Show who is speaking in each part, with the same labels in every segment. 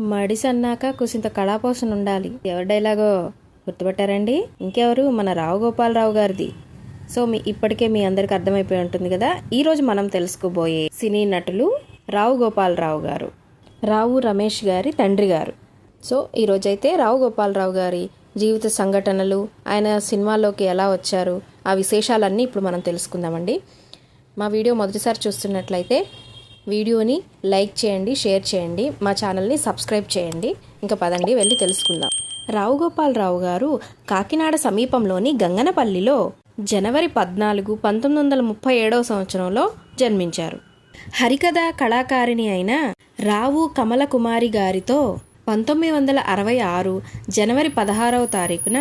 Speaker 1: మడిసి అన్నాక కుసింత కళాపోషణ ఉండాలి. ఎవరి డైలాగో గుర్తుపట్టారండి? ఇంకెవరు? మన రావు గోపాలరావు గారిది. సో మీ ఇప్పటికే మీ అందరికి అర్థమైపోయి ఉంటుంది కదా? ఈరోజు మనం తెలుసుకోబోయే సినీ నటులు రావు గోపాలరావు గారు. రావు రమేష్ గారి తండ్రి గారు. సో ఈరోజైతే రావు గోపాలరావు గారి జీవిత సంఘటనలు ఆయన సినిమాల్లోకి ఎలా వచ్చారు ఆ విశేషాలన్నీ ఇప్పుడు మనం తెలుసుకుందామండి. మా వీడియో మొదటిసారి చూస్తున్నట్లయితే వీడియోని లైక్ చేయండి షేర్ చేయండి మా ఛానల్ని సబ్స్క్రైబ్ చేయండి. ఇంకా పదండి వెళ్ళి తెలుసుకుందాం. రావు గోపాలరావు గారు కాకినాడ సమీపంలోని గంగనపల్లిలో జనవరి పద్నాలుగు పంతొమ్మిది వందల ముప్పై ఏడవ సంవత్సరంలో జన్మించారు. హరికథ కళాకారిణి అయిన రావు కమల కుమారి గారితో పంతొమ్మిది వందల అరవై ఆరు జనవరి పదహారవ తారీఖున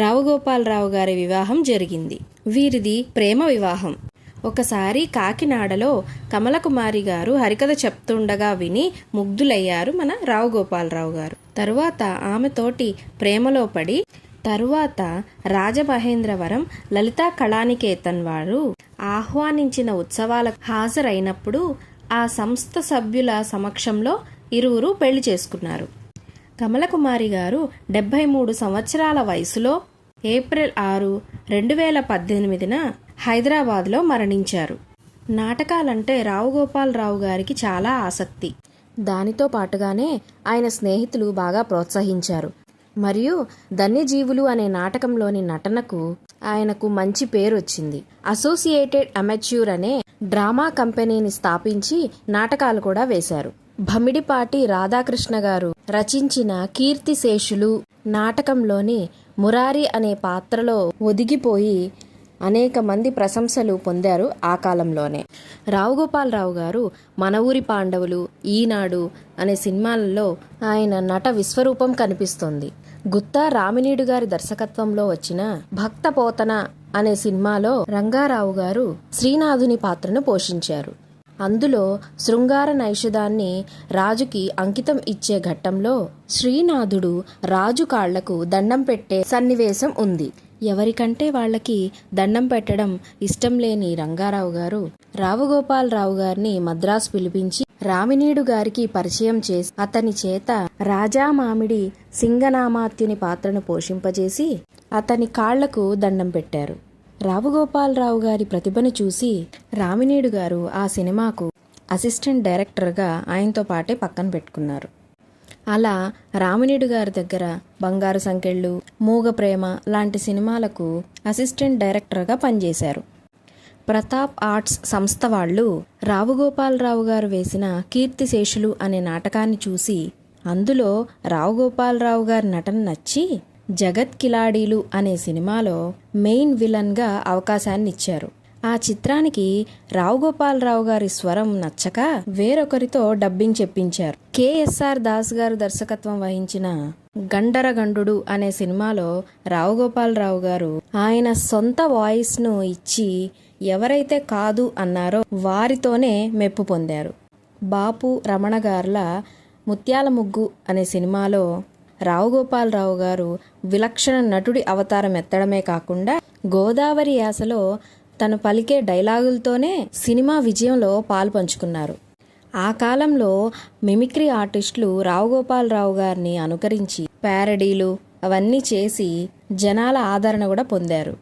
Speaker 1: రావుగోపాలరావు గారి వివాహం జరిగింది. వీరిది ప్రేమ వివాహం. ఒకసారి కాకినాడలో కమలకుమారి గారు హరికథ చెప్తుండగా విని ముగ్ధులయ్యారు మన రావు గోపాలరావు గారు. తరువాత ఆమెతోటి ప్రేమలో పడి తరువాత రాజమహేంద్రవరం లలితా కళానికేతన్ వారు ఆహ్వానించిన ఉత్సవాలకు హాజరైనప్పుడు ఆ సంస్థ సభ్యుల సమక్షంలో ఇరువురు పెళ్ళి చేసుకున్నారు. కమలకుమారి గారు డెబ్బై మూడు సంవత్సరాల వయసులో ఏప్రిల్ ఆరు రెండు వేల పద్దెనిమిదిన హైదరాబాద్లో మరణించారు. నాటకాలంటే రావుగోపాలరావు గారికి చాలా ఆసక్తి. దానితో పాటుగానే ఆయన స్నేహితులు బాగా ప్రోత్సహించారు. మరియు ధన్యజీవులు అనే నాటకంలోని నటనకు ఆయనకు మంచి పేరు వచ్చింది అసోసియేటెడ్ అమెచ్యూర్ అనే డ్రామా కంపెనీని స్థాపించి నాటకాలు కూడా వేశారు. భమిడిపాటి రాధాకృష్ణ గారు రచించిన కీర్తిశేషులు నాటకంలోని మురారి అనే పాత్రలో ఒదిగిపోయి అనేక మంది ప్రశంసలు పొందారు ఆ కాలంలోనే. రావుగోపాలరావు గారు మన ఊరి పాండవులు ఈనాడు అనే సినిమాలలో ఆయన నట విశ్వరూపం కనిపిస్తోంది. గుత్తా రామినీడు గారి దర్శకత్వంలో వచ్చిన భక్త పోతన అనే సినిమాలో రంగారావు గారు శ్రీనాథుని పాత్రను పోషించారు. అందులో శృంగార నైషధాన్ని రాజుకి అంకితం ఇచ్చే ఘట్టంలో శ్రీనాథుడు రాజు కాళ్ళకు దండం పెట్టే సన్నివేశం ఉంది. ఎవరికంటే వాళ్ళకి దండం పెట్టడం ఇష్టం లేని రంగారావు గారు రావుగోపాలరావు గారిని మద్రాసు పిలిపించి రామినీడు గారికి పరిచయం చేసి అతని చేత రాజా మామిడి సింగనామాత్యుని పాత్రను పోషింపజేసి అతని కాళ్ళకు దండం పెట్టారు. రావుగోపాలరావు గారి ప్రతిభను చూసి రామినేడు గారు ఆ సినిమాకు అసిస్టెంట్ డైరెక్టర్గా ఆయనతో పాటే పక్కన పెట్టుకున్నారు. అలా రామినేడు గారి దగ్గర బంగారు సంకెళ్ళు మూగ ప్రేమ లాంటి సినిమాలకు అసిస్టెంట్ డైరెక్టర్గా పనిచేశారు. ప్రతాప్ ఆర్ట్స్ సంస్థ వాళ్ళు రావుగోపాలరావు గారు వేసిన కీర్తిశేషులు అనే నాటకాన్ని చూసి అందులో రావుగోపాలరావు గారి నటన నచ్చి జగత్ కిలాడీలు అనే సినిమాలో మెయిన్ విలన్గా అవకాశాన్ని ఇచ్చారు ఆ చిత్రానికి రావు గోపాలరావు గారి స్వరం నచ్చక వేరొకరితో డబ్బింగ్ చెప్పించారు. కేఎస్ఆర్ దాస్ గారు దర్శకత్వం వహించిన గండరగండు అనే సినిమాలో రావు గోపాలరావు గారు ఆయన సొంత వాయిస్ను ఇచ్చి ఎవరైతే కాదు అన్నారో వారితోనే మెప్పు పొందారు. బాపు రమణ గార్ల ముత్యాల ముగ్గు అనే సినిమాలో రావు గోపాలరావు గారు విలక్షణ నటుడి అవతారం ఎత్తడమే కాకుండా గోదావరి యాసలో తను పలికే డైలాగులతోనే సినిమా విజయంలో పాలు పంచుకున్నారు ఆ కాలంలో మిమిక్రీ ఆర్టిస్టులు రావుగోపాలరావు గారిని అనుకరించి ప్యారడీలు అవన్నీ చేసి జనాల ఆదరణ కూడా పొందారు.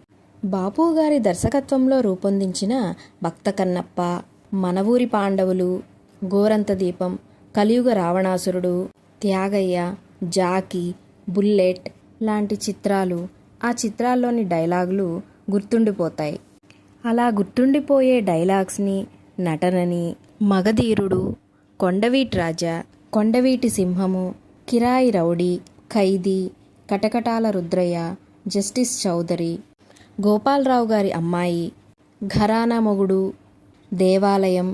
Speaker 1: బాపు గారి దర్శకత్వంలో రూపొందించిన భక్త కన్నప్ప మనవూరి పాండవులు గోరంత దీపం కలియుగ రావణాసురుడు త్యాగయ్య జాకీ బుల్లెట్ లాంటి చిత్రాలు ఆ చిత్రాల్లోని డైలాగులు గుర్తుండిపోతాయి. అలా గుర్తుండిపోయే డైలాగ్స్ని నటనని మగధీరుడు కొండవీటి రాజా కొండవీటి సింహము కిరాయి రౌడీ ఖైదీ కటకటాల రుద్రయ్య జస్టిస్ చౌదరి గోపాలరావు గారి అమ్మాయి ఘరానా మొగుడు దేవాలయం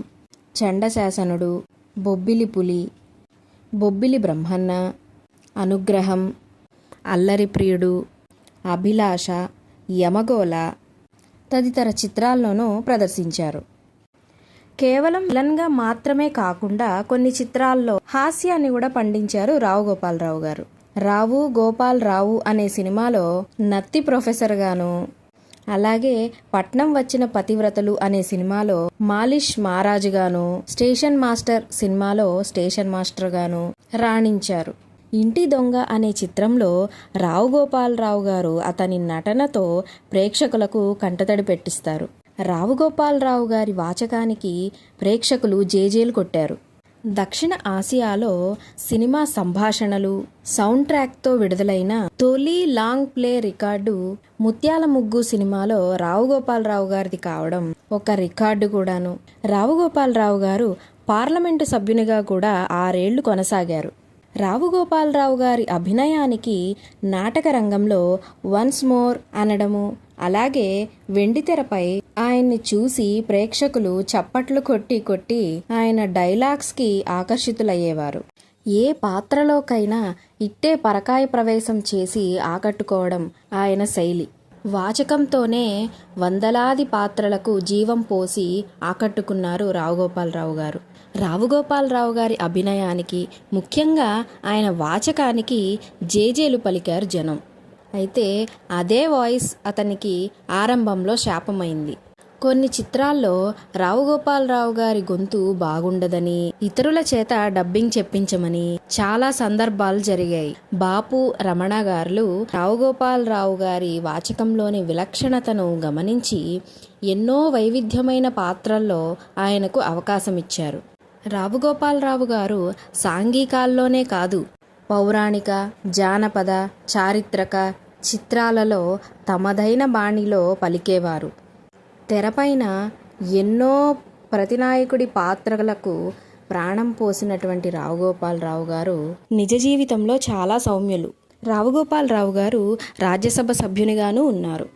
Speaker 1: చండశాసనుడు బొబ్బిలి పులి బొబ్బిలి బ్రహ్మన్న అనుగ్రహం అల్లరి ప్రియుడు అభిలాష యమగోళ తదితర చిత్రాల్లోనూ ప్రదర్శించారు. కేవలం విలన్గా మాత్రమే కాకుండా కొన్ని చిత్రాల్లో హాస్యాన్ని కూడా పండించారు రావు గోపాలరావు గారు. రావు గోపాల్ రావు అనే సినిమాలో నత్తి ప్రొఫెసర్ గాను అలాగే పట్నం వచ్చిన పతివ్రతలు అనే సినిమాలో మాలిష్ మహారాజు గాను స్టేషన్ మాస్టర్ సినిమాలో స్టేషన్ మాస్టర్ గాను రాణించారు. ఇంటి దొంగ అనే చిత్రంలో రావు గోపాలరావు గారు అతని నటనతో ప్రేక్షకులకు కంటతడి పెట్టిస్తారు. రావు గోపాలరావు గారి వాచకానికి ప్రేక్షకులు జేజేలు కొట్టారు. దక్షిణ ఆసియాలో సినిమా సంభాషణలు సౌండ్ ట్రాక్తో విడుదలైన తొలి లాంగ్ ప్లే రికార్డు ముత్యాల ముగ్గు సినిమాలో రావు గోపాలరావు గారిది కావడం ఒక రికార్డు కూడాను. రావు గోపాలరావు గారు పార్లమెంటు సభ్యునిగా కూడా ఆరేళ్ళు కొనసాగారు. రావుగోపాలరావు గారి అభినయానికి నాటక రంగంలో వన్స్ మోర్ అనడము అలాగే వెండితెరపై ఆయన్ని చూసి ప్రేక్షకులు చప్పట్లు కొట్టి కొట్టి ఆయన డైలాగ్స్కి ఆకర్షితులయ్యేవారు. ఏ పాత్రలోకైనా ఇట్టే పరకాయ ప్రవేశం చేసి ఆకట్టుకోవడం ఆయన శైలి. వాచకంతోనే వందలాది పాత్రలకు జీవం పోసి ఆకట్టుకున్నారు రావుగోపాలరావు గారు. రావుగోపాలరావు గారి అభినయానికి ముఖ్యంగా ఆయన వాచకానికి జేజేలు పలికారు జనం. అయితే అదే వాయిస్ అతనికి ఆరంభంలో శాపమైంది. కొన్ని చిత్రాల్లో రావుగోపాలరావు గారి గొంతు బాగుండదని ఇతరుల చేత డబ్బింగ్ చెప్పించమని చాలా సందర్భాలు జరిగాయి. బాపు రమణ గారులు రావుగోపాలరావు గారి వాచకంలోని విలక్షణతను గమనించి ఎన్నో వైవిధ్యమైన పాత్రల్లో ఆయనకు అవకాశం ఇచ్చారు రావుగోపాలరావు గారు సాంఘికాల్లోనే కాదు. పౌరాణిక జానపద చారిత్రక చిత్రాలలో తమదైన బాణిలో పలికేవారు. తెరపైన ఎన్నో ప్రతినాయకుడి పాత్రలకు ప్రాణం పోసినటువంటి రావుగోపాలరావు గారు నిజ జీవితంలో చాలా సౌమ్యులు. రావుగోపాలరావు గారు రాజ్యసభ సభ్యునిగాను ఉన్నారు.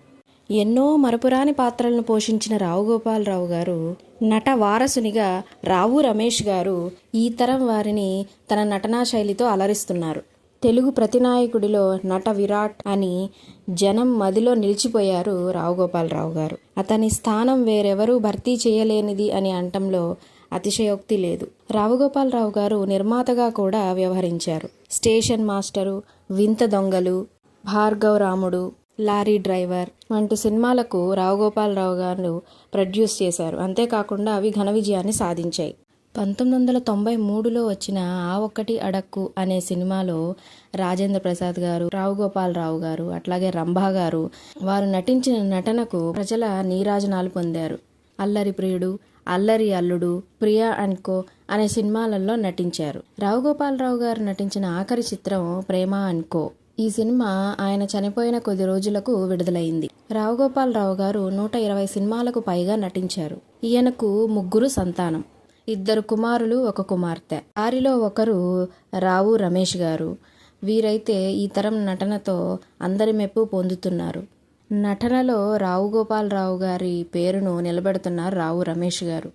Speaker 1: ఎన్నో మరపురాని పాత్రలను పోషించిన రావుగోపాలరావు గారు నట వారసునిగా రావు రమేష్ గారు ఈ తరం వారిని తన నటనా శైలితో అలరిస్తున్నారు. తెలుగు ప్రతినాయకుడిలో నట విరాట్ అని జనం మదిలో నిలిచిపోయారు రావు గోపాలరావు గారు. అతని స్థానం వేరెవరూ భర్తీ చేయలేనిది అని అంటంలో అతిశయోక్తి లేదు. రావుగోపాలరావు గారు నిర్మాతగా కూడా వ్యవహరించారు. స్టేషన్ మాస్టరు వింత దొంగలు భార్గవ రాముడు లారీ డ్రైవర్ వంటి సినిమాలకు రావుగోపాలరావు గారు ప్రొడ్యూస్ చేశారు. అంతేకాకుండా అవి ఘన విజయాన్ని సాధించాయి. పంతొమ్మిది వందల తొంభై మూడులో వచ్చిన ఆ ఒక్కటి అడక్కు అనే సినిమాలో రాజేంద్ర ప్రసాద్ గారు రావుగోపాలరావు గారు అట్లాగే రంభా గారు వారు నటించిన నటనకు ప్రజల నీరాజనాలు పొందారు. అల్లరి ప్రియుడు అల్లరి అల్లుడు ప్రియా అండ్ కో అనే సినిమాలలో నటించారు. రావుగోపాలరావు గారు నటించిన ఆఖరి చిత్రం ప్రేమ అండ్ కో. ఈ సినిమా ఆయన చనిపోయిన కొద్ది రోజులకు విడుదలైంది. రావుగోపాలరావు గారు నూట ఇరవై సినిమాలకు పైగా నటించారు. ఈయనకు ముగ్గురు సంతానం. ఇద్దరు కుమారులు ఒక కుమార్తె. వారిలో ఒకరు రావు రమేష్ గారు. వీరైతే ఈ తరం నటనతో అందరి మెప్పు పొందుతున్నారు. నటనలో రావు గోపాలరావు గారి పేరును నిలబెడుతున్నారు రావు రమేష్ గారు.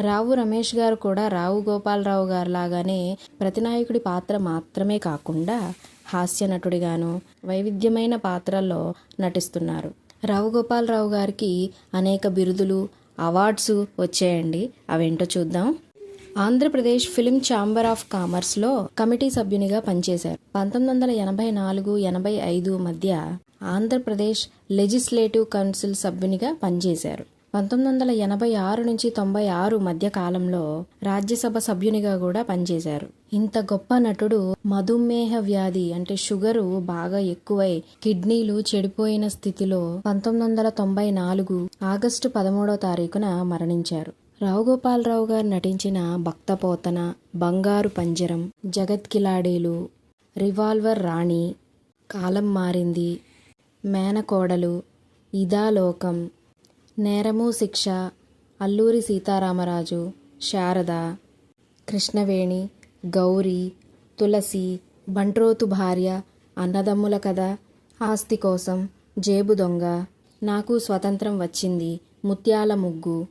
Speaker 1: రావు రమేష్ గారు కూడా రావు గోపాలరావు గారు లాగానే ప్రతినాయకుడి పాత్ర మాత్రమే కాకుండా హాస్య నటుడిగాను వైవిధ్యమైన పాత్రల్లో నటిస్తున్నారు. రావు గోపాలరావు గారికి అనేక బిరుదులు అవార్డ్స్ వచ్చాయండి. అవేంటో చూద్దాం. ఆంధ్రప్రదేశ్ ఫిలిం ఛాంబర్ ఆఫ్ కామర్స్లో కమిటీ సభ్యునిగా పనిచేశారు. పంతొమ్మిది వందల ఎనభై నాలుగు ఎనభై ఐదు మధ్య ఆంధ్రప్రదేశ్ లెజిస్లేటివ్ కౌన్సిల్ సభ్యునిగా పనిచేశారు. పంతొమ్మిది వందల ఎనభై ఆరు నుంచి తొంభై ఆరు మధ్య కాలంలో రాజ్యసభ సభ్యునిగా కూడా పనిచేశారు. ఇంత గొప్ప నటుడు మధుమేహ వ్యాధి అంటే షుగరు బాగా ఎక్కువై కిడ్నీలు చెడిపోయిన స్థితిలో పంతొమ్మిది వందల తొంభై నాలుగు ఆగస్టు పదమూడో తారీఖున మరణించారు. రావు గోపాలరావు గారు నటించిన భక్తపోతన బంగారు పంజరం జగత్ కిలాడీలు రివాల్వర్ రాణి కాలం మారింది మేనకోడలు ఇదాలోకం నేరము శిక్ష అల్లూరి సీతారామరాజు శారద కృష్ణవేణి గౌరీ తులసి బంట్రోతు భార్య అన్నదమ్ముల కథ ఆస్తి కోసం జేబు దొంగ నాకు స్వతంత్రం వచ్చింది ముత్యాల ముగ్గు.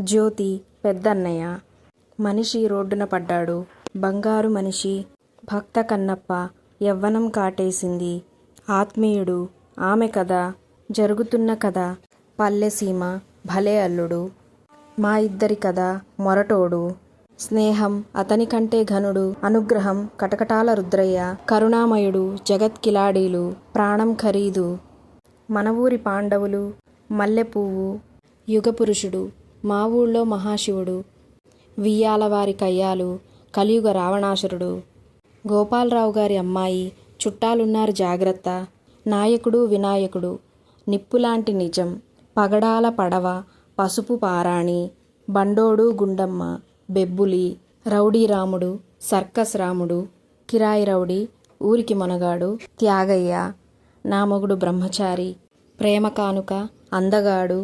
Speaker 1: జ్యోతి పెద్దన్నయ్య. మనిషి రోడ్డున పడ్డాడు. బంగారు మనిషి భక్త కన్నప్ప యవ్వనం కాటేసింది. ఆత్మీయుడు ఆమె కథ జరుగుతున్న కథ పల్లెసీమ భలే అల్లుడు. మా ఇద్దరి కథ మొరటోడు. స్నేహం అతని కంటే ఘనుడు అనుగ్రహం కటకటాల రుద్రయ్య కరుణామయుడు జగత్ కిలాడీలు ప్రాణం ఖరీదు. మన ఊరి పాండవులు మల్లెపువ్వు యుగపురుషుడు మా ఊళ్ళో మహాశివుడు వియ్యాలవారి కయ్యాలు కలియుగ రావణాసురుడు. గోపాలరావు గారి అమ్మాయి చుట్టాలున్నారు జాగ్రత్త. నాయకుడు వినాయకుడు. నిప్పులాంటి నిజం. Pagadala Padava Pasupu Parani Bandodu Gundamma. Bebbuli rowdy Ramudu circus Ramudu Kirayi rowdy ఊరికి మనగాడు త్యాగయ్య నా మొగుడు బ్రహ్మచారి ప్రేమ కానుక అందగాడు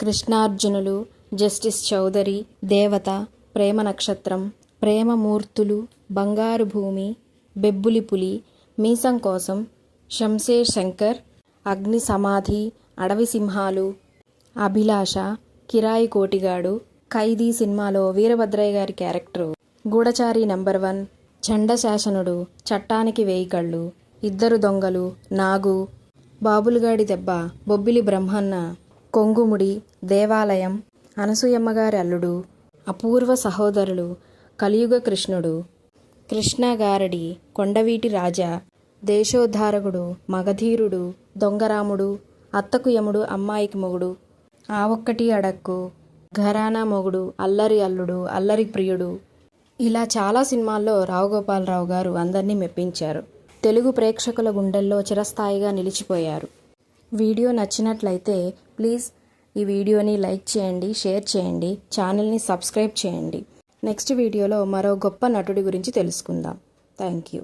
Speaker 1: కృష్ణార్జునులు జస్టిస్ చౌదరి దేవత ప్రేమ నక్షత్రం ప్రేమమూర్తులు బంగారు భూమి బెబ్బులి పులి మీసం కోసం శంషేర్ శంకర్ అగ్ని సమాధి అడవి సింహాలు అభిలాష కిరాయి కోటిగాడు ఖైదీ సినిమాలో వీరభద్రయ్య గారి క్యారెక్టరు. గూఢచారి నంబర్ వన్ చండశాసనుడు చట్టానికి వేయి కళ్ళు ఇద్దరు దొంగలు నాగు బాబులుగాడి దెబ్బ బొబ్బిలి బ్రహ్మన్న కొంగుముడి దేవాలయం అనసూయమ్మగారి అల్లుడు అపూర్వ సహోదరులు కలియుగ కృష్ణుడు కృష్ణగారడి కొండవీటి రాజా దేశోద్ధారకుడు మగధీరుడు దొంగరాముడు అత్తకు యముడు అమ్మాయికి మొగుడు ఆ ఒక్కటి అడక్కు ఘరానా మొగుడు అల్లరి అల్లుడు అల్లరి ప్రియుడు. ఇలా చాలా సినిమాల్లో రావుగోపాలరావు గారు అందరినీ మెప్పించారు. తెలుగు ప్రేక్షకుల గుండెల్లో చిరస్థాయిగా నిలిచిపోయారు. వీడియో నచ్చినట్లయితే ప్లీజ్ ఈ వీడియోని లైక్ చేయండి షేర్ చేయండి ఛానల్ని సబ్స్క్రైబ్ చేయండి. నెక్స్ట్ వీడియోలో మరో గొప్ప నటుడి గురించి తెలుసుకుందాం. Thank you.